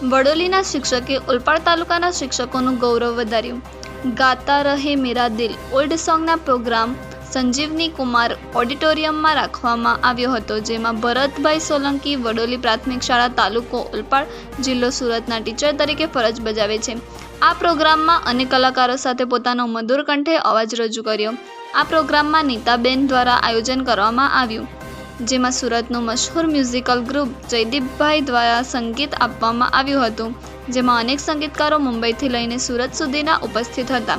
વડોલીના શિક્ષકે ઉલપાડ તાલુકાના શિક્ષકોનું ગૌરવ વધાર્યું. ગાતા રહે મેરા દિલ, ઓલ્ડ સોંગના પ્રોગ્રામ સંજીવની કુમાર ઓડિટોરિયમમાં રાખવામાં આવ્યો હતો, જેમાં ભરતભાઈ સોલંકી વડોલી પ્રાથમિક શાળા તાલુકો ઉલપાડ જિલ્લો સુરતના ટીચર તરીકે ફરજ બજાવે છે. આ પ્રોગ્રામમાં અનેક કલાકારો સાથે પોતાનો મધુર કંઠે અવાજ રજૂ કર્યો. આ પ્રોગ્રામમાં નીતાબેન દ્વારા આયોજન કરવામાં આવ્યું. જેમાં સુરતનું મશહૂર મ્યુઝિકલ ગ્રુપ જયદીપભાઈ દ્વારા સંગીત આપવામાં આવ્યું હતું, જેમાં અનેક સંગીતકારો મુંબઈથી લઈને સુરત સુધીના ઉપસ્થિત હતા.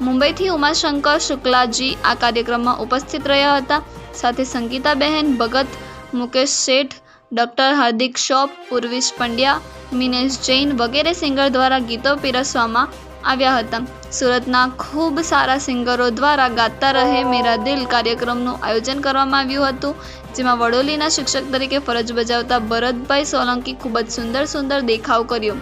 મુંબઈથી ઉમાશંકર શુક્લાજી આ કાર્યક્રમમાં ઉપસ્થિત રહ્યા હતા. સાથે સંગીતાબહેન ભગત, મુકેશ શેઠ, ડૉક્ટર હાર્દિક શોપ પૂર્વિશ પંડ્યા, મિનેશ જૈન વગેરે સિંગર દ્વારા ગીતો પીરસવામાં આવ્યા હતા સુરતના ખૂબ સારા સિંગરો દ્વારા ગાતા રહે મેરા દિલ કાર્યક્રમનું આયોજન કરવામાં આવ્યું હતું જેમાં વડોલીના શિક્ષક તરીકે ફરજ બજાવતા ભરતભાઈ સોલંકી ખૂબ જ સુંદર સુંદર દેખાવ કર્યો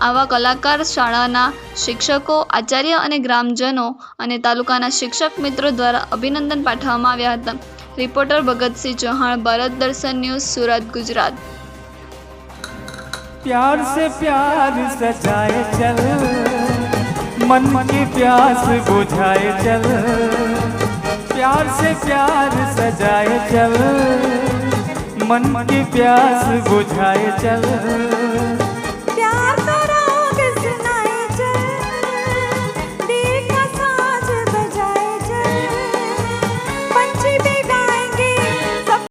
આવા કલાકાર શાળાના શિક્ષકો આચાર્ય અને ગ્રામજનો અને તાલુકાના શિક્ષક મિત્રો દ્વારા અભિનંદન પાઠવવામાં આવ્યા હતા રિપોર્ટર ભગતસિંહ ચૌહાણ ભારત દર્શન ન્યૂઝ સુરત ગુજરાત प्यार से प्यार सजाए चल मन की प्यास बुझाए चल प्यार से प्यार सजाए चल मन की प्यास बुझाए चल